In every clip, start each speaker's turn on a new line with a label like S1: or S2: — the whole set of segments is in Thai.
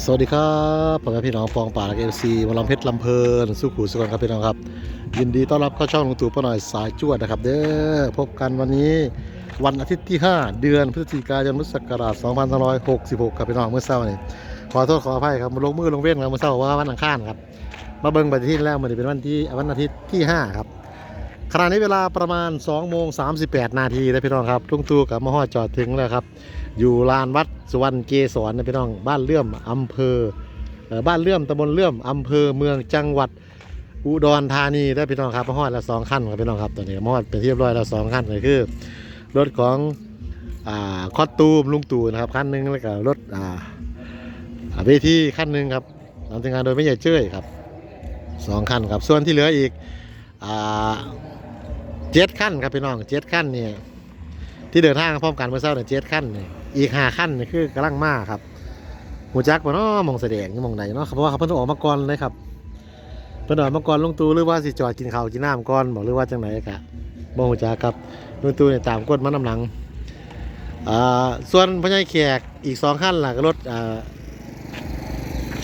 S1: สวัสดีครับพ่อแม่พี่น้องปองป่าและเอฟซีมาลองเพชรลำเพลินสู้ขู่สุกนครับพี่น้องครับ ยินดีต้อนรับเข้าช่องลุงตู่ป้าหน่อยสายจวดนะครับ เด้อพบกันวันนี้วันอาทิตย์ที่ 5 เดือนพฤศจิกายนพุทธศักราช2566ครับพี่น้องเมื่อเช้านี่ขอโทษขออภัยครับมาลงมือลงเว้นครับเมื่อเช้าว่าวันอังคารครับมาเบิ่งปฏิทินแล้วมันเป็นวันที่วันอาทิตย์ที่5ครับ ขณะนี้เวลาประมาณ2โมง38 นาทีนะพี่น้องครับลุงตู่กับมาฮอจอดถึงแล้วครับ อยู่ลานวัดสุวรรณเกศรนะพี่น้อง บ้านเลื่อมอำเภอบ้านเลื่อมตำบลเลื่อมอำเภอเมืองจังหวัดอุดรธานีได้พี่น้องครับมาฮอดละสองขั้นครับพี่น้องครับตอนนี้มาฮอดเป็นที่เรียบร้อยแล้วสองขั้นเลยคือ รถของอ่าคอสตูมลุงตู่นะครับขั้นหนึ่งแล้วก็รถอาอ่าเวทีขั้นหนึ่งครับนำทีมงานโดยไม่ใหญ่เจ้ยครับสองขั้นครับส่วนที่เหลืออีกอ่า เจ็ดขั้นครับพี่น้องเจ็ดขั้นเนี่ยที่เดินทางพร้อมกันเมื่อเช้าเนี่ยเจ็ดขั้นนี่อีกห้าขั้นนี่คือกำลังมาครับหูจักบ่เนาะมองแสดงนี่มองใดเนาะเพราะว่าเขาเพิ่นต้องออกมาก่อนเลยครับเพิ่นออกมาก่อนลงตูหรือว่าสิจอดกินข้าวกินน้ำก่อนบอกหรือว่าจังไหนกะบ่หูจักครับลงตูเนี่ยตามกดมานำหลังอ่าส่วนพญายแขกอีกสองขั้นล่ะก็รถอ่า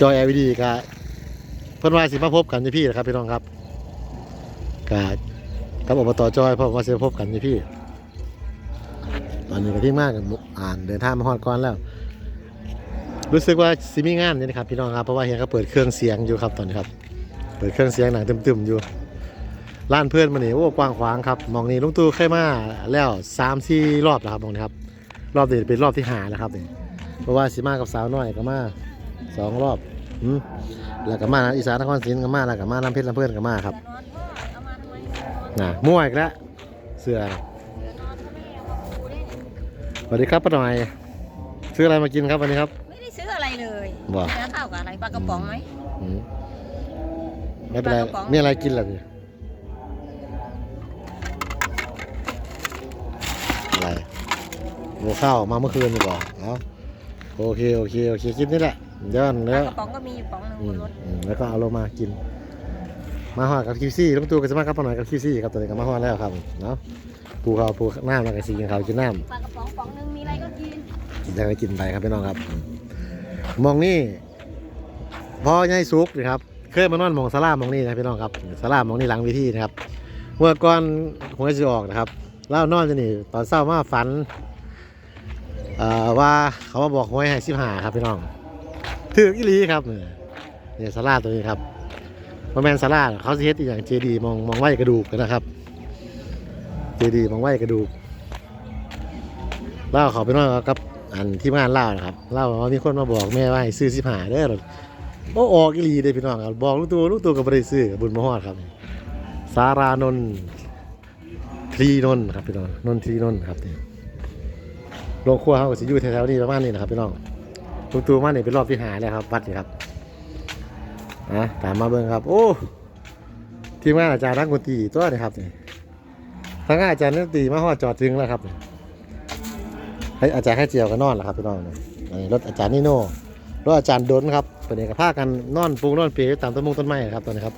S1: จอย LED กะเพิ่นว่าสิมาพบกันที่พี่นะครับพี่น้องครับกะ กับอบตจอยพราะว่าสิมาพบกันที่พี่ ตอนนี้ก็ที่มากกันอ่านเดินทางมาฮอดก่อนแล้ว รู้สึกว่าซิมีงานนี่นะครับพี่น้องครับเพราะว่าเฮียเขาเปิดเครื่องเสียงอยู่ครับตอนนี้ครับ เปิดเครื่องเสียงหนังตึมๆอยู่ร้านเพื่อนมันนี่โอ้กว้างขวางครับมองนี้ลุงตู่เคยมาแล้วสามสี่รอบแล้วครับมองนี้ครับ รอบนี้เป็นรอบที่หาแล้วครับนี่เพราะว่าสิมากับสาวน้อยก็มาสองรอบอืมแล้วก็มาอีสานนครศรีก็มาแล้วก็มาลำเพชรลำเพื่อนก็มาครับ น่ะมั่วอีกแล้วเสือสวัสดีครับป้าหน่อย ซื้ออะไรมากินครับวันนี้ครับ
S2: ไม่ได้ซื้ออะไรเลย
S1: บ่
S2: ซื้อข้าวกับอะไรปลากระป๋องไหม
S1: อืมไม่เป็นไร
S2: ปลากระป๋อง
S1: มีอะไรกินล่ะพี่อะไรโมข้าวมาเมื่อคืนนี่บอกเอาโอเคโอเคโอเคกินนี่แหละเดี๋ยว
S2: ป
S1: เนื้
S2: ลา
S1: อก
S2: ระป๋องก็มีอยู่ป๋องหนึ่ง
S1: อื
S2: บ
S1: ม
S2: นรถ
S1: อืมแล้วก็เอาลงมากิน มาหอดกับคิวซี่ลุงตู่กับสมาครับป้าหน่อยกับคิวซี่ครับตัวนี้ก็มาหอดแล้วครับเนาะปูเขาวปูน้ำแล้วก็สีกินข้าวกินน้ำ
S2: ปลากระป๋องป๋องหนึ่งมีอะไรก็กิน
S1: กินได้ก็กินไปครับพี่น้องครับมองนี่พ่อใหญ่ซุกนะครับเคยมานอนมองสลามองนี่นะพี่น้องครับสลามองนี่หลังวิธีนะครับเมื่อก่อนหวยจะออกนะครับเล่านอนจะนี่ตอนเศร้ามาฝันเอ่อว่าเขามาบอกหวยให้สิบหาครับพี่น้องถืออีหลีครับเนี่ยเนี่ยสลาตัวนี้ครับ มาแมนสลาเขาสิเฮ็ดอีกอย่างเจดีมองมองไหวกระดูกนะครับ เจดีมองไหวกระดูกเล่าเขาไปนอนกับอันที่งานเล่านะครับเล่าว่ามีคนมาบอกแม่ว่าให้ซื้อสิบหาเด้อโอ้ออกอีหลีเด้พี่น้องครับบอกลูกตัวลูกตัวก็บ่ได้ซื้อบุญมาฮอดครับ สารานนทรีนนท์ครับพี่น้องนนทรีนนท์ครับนี่โรงครัวเขาก็สิอยู่แถวๆนี้ประมาณนี้นะครับพี่น้องลูกตัวมานี่เป็นรอบที่หาแล้วครับวัดนี่ครับ นะตามมาเบิ่งครับ โอ้ทีมงานอาจารย์นักดนตรีตัวนี่ครับนี่ทั้งอาจารย์นักดนตรีมาฮอดจอดถึงแล้วครับให้อาจารย์ให้เจียวกันนอนแหละครับพี่น้องนี่รถอาจารย์นิโน่รถอาจารย์ดนครับตัวนี้ก็พากันนอนปูนอนเปรย์ตามต้นมงต้นไม้ครับตัวนี้ครับ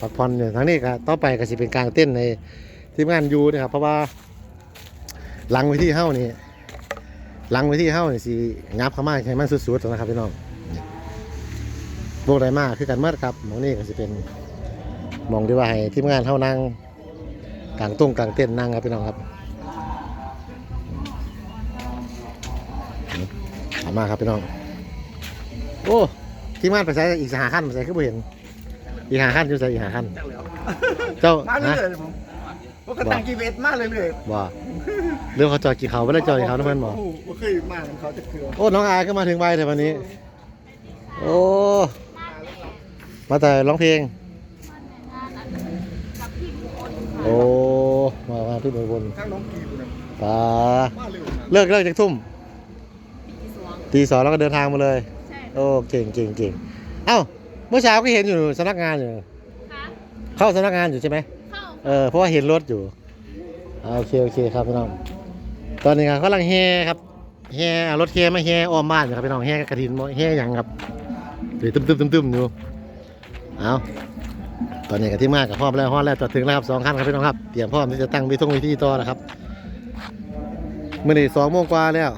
S1: พักผ่อนเนี่ยทั้งนี้ก็ต่อไปก็สิเป็นกลางเต้นในทีมงานยูนะครับเพราะว่า หลังไว้ที่เฮ้านี่หลังไว้ที่เฮ้านี่สิงับเข้ามาให้มันสุดๆนะครับพี่น้อง บกได้มากคือกันเมื่อครับหมองนี่ก็สิเป็นหมองที่ว่าให้ทีมงานเฮ้านั่งกลางตุ้งกลางเต้นนั่งครับพี่น้องครับถามมาครับพี่น้อง โอ้ทีมงานไปใช้อีกสหขั้นไปใช้ขึ้นไปเห็น อีกหาขั้นอยู่ใส่อีกหาขั้น
S3: จังแล้ว
S1: เจ้า
S3: มาเรื่
S1: ฮะ
S3: อยๆผมผมก็ตั้งกีเวทมาเรื่อย
S1: บ่เรื่องเขาจอดกี่เขาไม่ได้จอดกี่เขานะเพื่อนบ
S3: โอ้
S1: อก
S3: โหบ่เคยมาเหมือนเขาจะเกลือ
S1: โอ้น้องอายก็มาถึงใบแต่วันนี้ โอ้ มาแต่ร้องเพลง โอ้ มามาพี่บนบน
S3: ข้างน้องกีบเนี่ย
S1: ตา
S3: มาเร็วนะ
S1: เลิกเลิกจากทุ่ม ตีสองแล้วก็เดินทางมาเลย โอ้ เก่งเก่งเก่งเอ้า เมื่อเช้าก็เห็นอยู่สำนักงานอยู่ เข้าสำนักงานอยู่ใช่ไหม
S2: เข้า
S1: เออ เพราะว่าเห็นรถอยู่อ่าโอเค โอเคครับพี่น้อง ตอนนี้กำลังแห่ครับแห่เอารถแห่มาแห่อ้อมบ้านอยู่ครับพี่น้องแห่กระถินบ่แห่หยังครับเดี๋ยวตึมตึมตึมตึมอยู่ เอาตอนนี้กับที่มากกับพร้อมแล้วฮอดแล้วจอดถึงแล้วครับสองคันครับพี่น้องครับเตรียมพร้อมที่จะตั้งวิทงวิธีต่อแล้วครับเมื่อนี้สองโมงกว่าแล้ว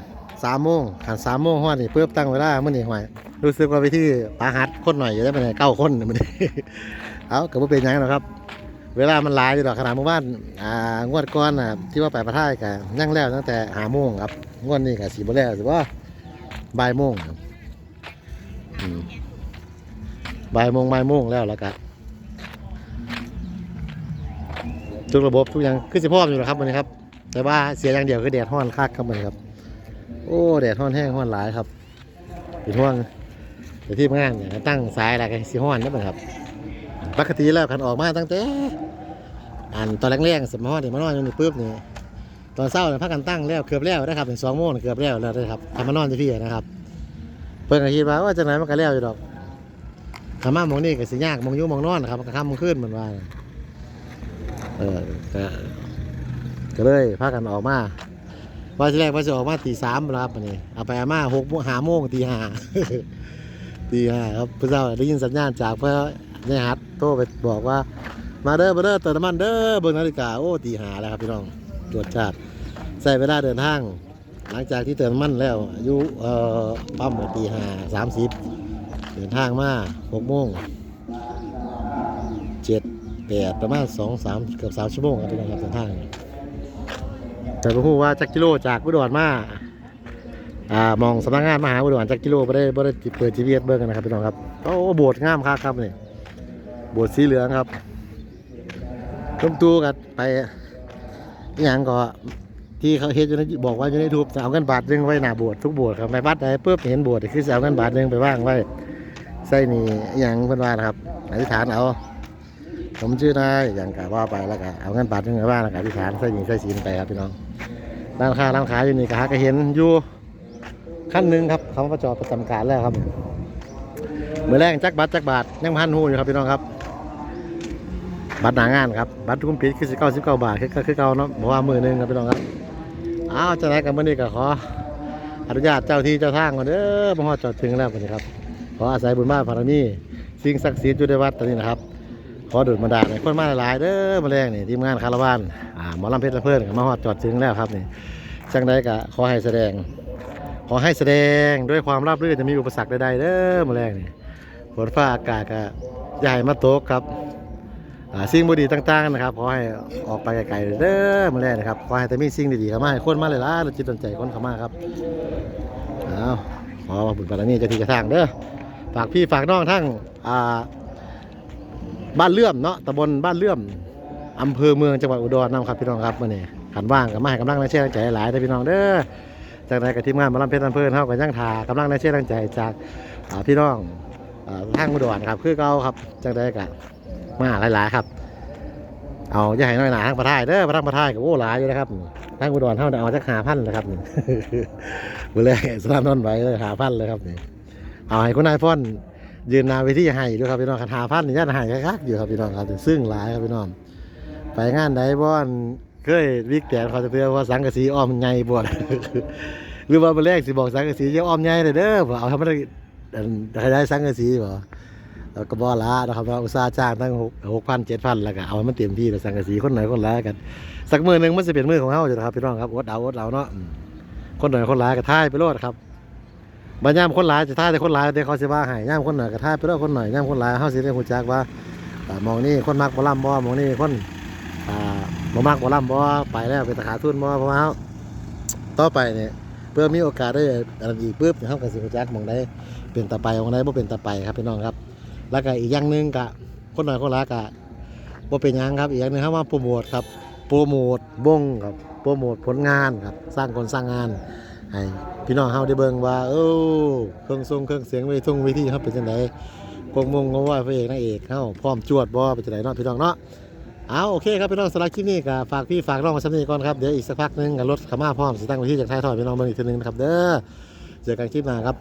S1: สามโมงขันสามโมงฮอดนี่เพิ่มตั้งเวลาเมื่อนี้หวยรู้สึกว่าไปที่ปาหัดคนหน่อยอยู่ได้เป็นเก้าคนมันเอากับว่าเป็นยังหรอกครับ เวลามันหลายอยู่ดอกขนาดเมื่อวานอ่างวดก้อนอะที่ว่าไปประท่ายกันนั่งแล้วตั้งแต่หาโมงครับงวดนี้กับสี่โมงแล้วสิว่าบ่ายโมงครับอืม บ่ายโมงบ่ายโมงแล้วแล้วกันทุกระบบทุกอย่างคือสิพร้อมอยู่แล้วครับวันนี้ครับ แต่ว่าเสียอย่างเดียวคือแดดห้อนคักครับวันนี้ครับ โอ้แดดห้อนแห้งห้อนหลายครับเป็นห่วงเดี๋ยวที่งานเนี่ยตั้งสายอะไรกันสิห้อนนี่มันครับปกติแล้วคันออกมาตั้งแต่อันตอนแรกๆสมมติมานอนอยู่นี่ปุ๊บนี่ตอนเช้าเนี่ยพักกันตั้งแล้วเกือบแล้วนะครับถึงสองโมงเกือบแล้วแล้วนะครับทำมานอนที่พี่นะครับ เพิ่นก็คิดว่าว่าจังไหนมันก็แล้วอยู่ดอก ขามามองนี่ก็สิยากมองยู่มองนอนนะครับมันก็ค่ำมองขึ้นเหมือนว่านเออก็ก็เลยพากันออกมาว่าที่แรกว่าจะออกมาตีสามแล้วครับอันนี้เอาไปอามาหกโมงหาโมงตีห้าตีห้าครับพระเจ้าได้ยินสัญญาณจากพระนายฮัทโทรไปบอกว่า มาเด้อมาเด้อเติมน้ำมันเด้อเบิ่งนาฬิกาโอ้ตีห้าแล้วครับพี่น้องตรวจจัดใส่เวลาเดินทาง หลังจากที่เติมน้ำมันแล้วอายุเอ่อปั๊มตีห้าสามสิบ เดินทางมาหกโมงเจ็ดแปดประมาณสองสามเกือบสามชั่วโมงครับพี่น้องครับเดินทางแต่ก็รู้ว่าจากกิโลจากอุดรมาอ่ามองสำนักงานมหาอุดรจากกิโลไม่ได้ไม่ได้เปิดทีวีเบิ้งกันนะครับพี่น้องครับโอ้โบสถ์งามครับครับนี่โบสถ์สีเหลืองครับต้มตูกันไปอย่างก็ที่เขาเฮ็ดอยู่ในบอกว่าอยู่ในทูบจะเอาเงินบาทนึงไว้หน้าโบสถ์ทุกโบสถ์ครับไปวัดใดปุ๊บเห็นโบสถ์คือจะเอาเงินบาทนึงไปว่างไว้ ใส่นี่อย่างเพิ่นว่านะครับอธิษฐานเอาผมชื่อนายอย่างกะว่าไปแล้วก็เอาเงินบาทหนึงไปว่างแล้วก็อธิษฐานใส่นี่ใส่ศีลไปครับพี่น้องร้านค้าร้านขายอยู่นี่ก็หาก็เห็นอยู่ขั้นหนึ่งครับเขามาจอประจำการแล้วครับเมื่อแรกจักบาทจักบาทยังพันหูอยู่ครับพี่น้องครับบัตรหนางานครับบัตรคุ้มปิดคือสิเก้าสิบเก้าบาทคือคือเก่าเนาะบอกว่ามือหนึ่งครับพี่น้องครับอ้าวจะไหนกันเมื่อนี้ก็ขออนุญาตเจ้าที่เจ้าทางก่อนเด้อมาฮอดจอดถึงแล้ววันนี้ครับ ขออาศัยบุญบ้านพารมีสิ่งศักดิ์สิทธิ์อยู่ในวัดตอนนี้นะครับ ขอดุลมาดาลให้คนมาหลายๆเด้อมาแรงนี่ทีมงานคาราวานอ่าหมอลำเพชรลำเพื่อนก็มาฮอดจอดถึงแล้วครับนี่จังใดก็ขอให้แสดง ขอให้แสดงด้วยความราบรื่นจะมีอุปสรรคใดๆเด้อมาแรงนี่ฝนฟ้าอากาศก็อย่าให้มาตกครับสิ่งบดีต่างๆนะครับขอให้ออกไปไกลๆเด้อมาแรกนะครับขอให้แต่มีสิ่งดีๆเข้ามาให้คนมาเลยล่ะเราจิตตนใจคนเข้ามาครับเอาขอบุญบารมีจะที่กระทางเด้อ ฝากพี่ฝากน้องทั้งอ่าบ้านเลื่อมเนาะตำบลบ้านเลื่อมอำเภอเมืองจังหวัดอุดรนำครับพี่น้องครับมื่อนี้ขันว่างกับมาให้กำลังในเชื่อใจหลายเด้อพี่น้องเด้อจากใดกับทีมงานมาลำเพชรลำเพลินเท่ากับย่างทากำลังในเชื่อใจจากพี่น้องอ่าทางอุดรครับคือเก่าครับจากใดกับมาหลายๆครับ เอาอย่าให้น้อยหนาทั้งประทายเด้อประทังประทายกับโอ้หลายอยู่นะครับทั้งอุดรเท่าเดี๋ยวเอาจักหาพันเลยครับนี่บุเลยสนามนอนไว้เลยหาพันเลยครับนี่ เอาให้คุณนายพ่อนยืนนาเวทีให้ด้วยครับพี่น้องคันหาพันนี่ย่านให้คักๆอยู่ครับพี่น้องครับซึ่งหลายครับพี่น้องไปงานใดบ่อนเคยวิกแตนเขาจะเตือนว่าสังกะสีอ้อมใหญ่บ่หรือว่าเป็นแรกสิบอกสังกะสีเยอะอ้อมใหญ่เลยเด้อบ่เอาทำไมได้ขยายสังกะสีบ่แล้วก็บ่ละนะครับว่าอุตสาห์จ้างตั้งหกพันเจ็ดพันแล้วก็เอาให้มันเต็มที่แล้วสังกะสีคนไหนคนละกัน สักมือหนึ่งมันจะเป็นมือของเขาอยู่นะครับพี่น้องครับอดเอาอดเอาเนาะคนไหนคนร้ายก็ท่ายไปโลดครับ บางย่ามคนร้ายจะท่าแต่คนร้ายเดี๋ยวเขาสิว่าห้ย่ามคนหน่อยก็ท่าไปโลดคนหน่อยย่ามคนร้ายเขาสิได้หูจักว่ามองนี่คนมักบ่ล่ำบ่มองนี่คนอ่าบ่มักบ่ล่ำบ่ไปแล้วเป็นตะขาทุ่นบ่เพราะว่าต่อไปเนี่ยเพื่อมีโอกาสได้อะไรอีกปุ๊บเขาก็สิหูจักมองได้เป็นตาไปมองได้บ่เป็นตาไปครับพี่น้องครับ แล้วก็อีกอย่างหนึ่งกะคนหน่อยคนหละกะว่าเป็นยังครับอีกอย่างหนึงครับว่าโปรโมทครับโปรโมทวงครับโปรโมทผลงานครับสร้างคนสร้างงาน ให้พี่น้องเฮาได้เบิ่งว่าเอ้เครื่องทรงเครื่องเสียงเวทงเวทีครับเป็นจังไดกงมงงว่าพระเอกนางเอกเฮาพร้อมจวดบ่เป็นจังไดเนาะพี่น้องเนาะเอาโอเคครับพี่น้องสำหรับคลิปนี้ก็ฝากพี่ฝากน้องมาสักนิดก่อนครับเดี๋ยวอีกสักพักหนึงกับรถขามาพร้อมสิตั้งไว้ที่จากท้ายถอยพี่น้องเบิ่งอีกทีนึงนะครับเด้อเจอกันคลิปหน้าครับ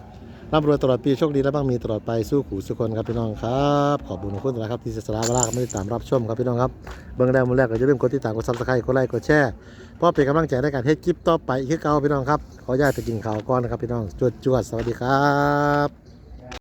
S1: ร่ำรวยตลอดปีโชคดีและบ้างมีตลอดไปสู้ขู่สุคนครับพี่น้องครับขอบคุณทุกคนนะครับที่เสสละเวลาไม่ได้ตามรับชมครับพี่น้องครับเบื้องแรกมือแรกก็จะเริ่มกดติดตามกดซับสไครต์กดไลค์กดแชร์เพื่อเป็นกำลังใจในการเฮ็ดคลิปต่อไปอีกคือเก่าพี่น้องครับขออนุญาตไปกินข่าวก่อนนะครับพี่น้องจวดจวดสวัสดีครับ